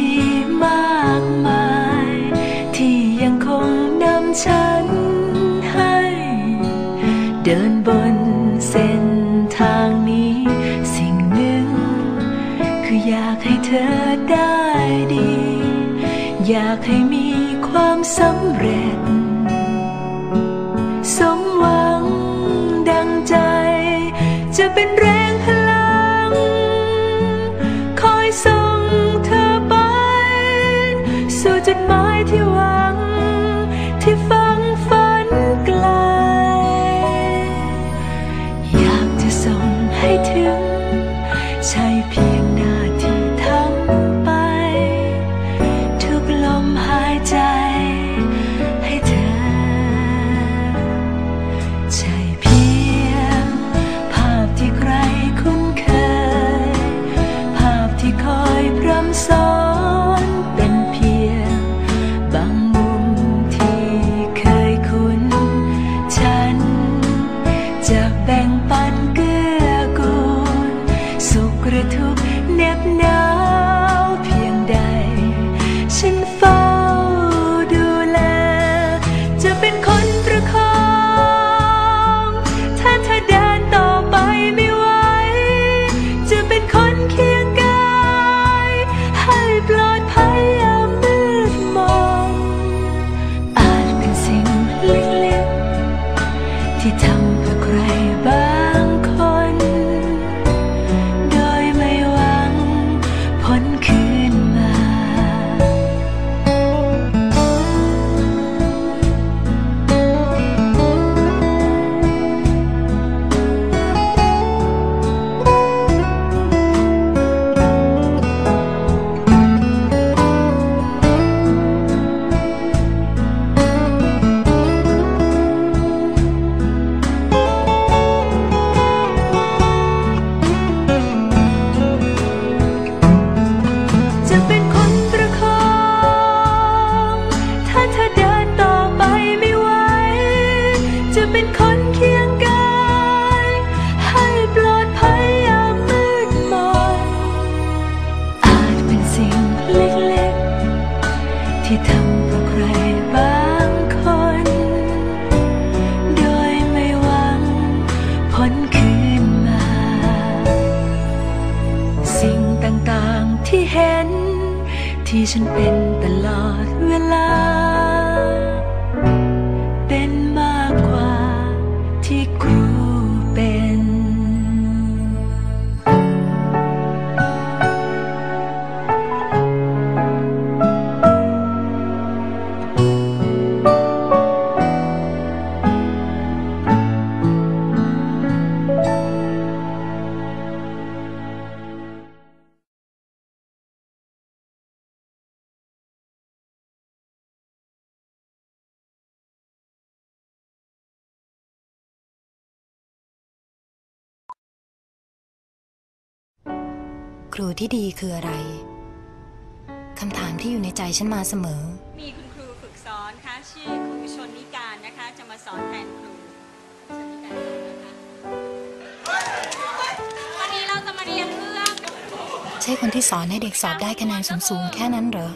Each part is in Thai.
ดีๆ มากมาย ที่ยังคงนำฉันให้ เดินบนเส้นทางนี้ สิ่งหนึ่ง คืออยากให้เธอได้ดี อยากให้มีความสำเร็จ สมหวังดังใจ จะเป็นแรงให้ ที่ฝัง จะแบ่งปันเกื้อกูล สุขหรือทุกข์เน็บ ที่ทำเพื่อใครบางคน โดยไม่หวังผลคืนมา สิ่งต่างๆที่เห็น ที่ฉันเป็นตลอดเวลา ครูที่ดีคืออะไรคำถามที่อยู่ในใจฉันมาเสมอ มีคุณครูฝึกสอนค่ะชื่อครูชนนิการนะคะ จะมาสอนแทนครูชนนิการนะคะวันนี้เราจะมาเรียนเรื่อง ใช่คนที่สอนให้เด็กสอบได้คะแนนสูงๆแค่นั้นเหรอ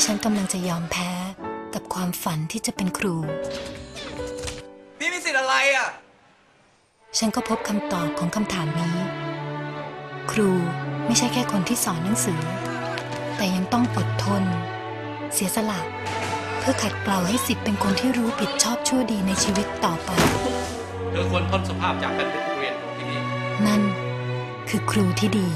ที่ฉันกำลังจะยอมแพ้กับความฝันที่จะเป็นครู พี่มีสิทธิ์อะไรอะ ฉันก็พบคำตอบของคำถามนี้ ครูไม่ใช่แค่คนที่สอนหนังสือ แต่ยังต้องอดทน เสียสละเพื่อขัดเกลาให้สิทธิ์เป็นคนที่รู้ผิดชอบชั่วดีในชีวิตต่อไป เธอควรพ้นสภาพจากการเป็นผู้เรียนของที่นี่ นั่นคือครูที่ดี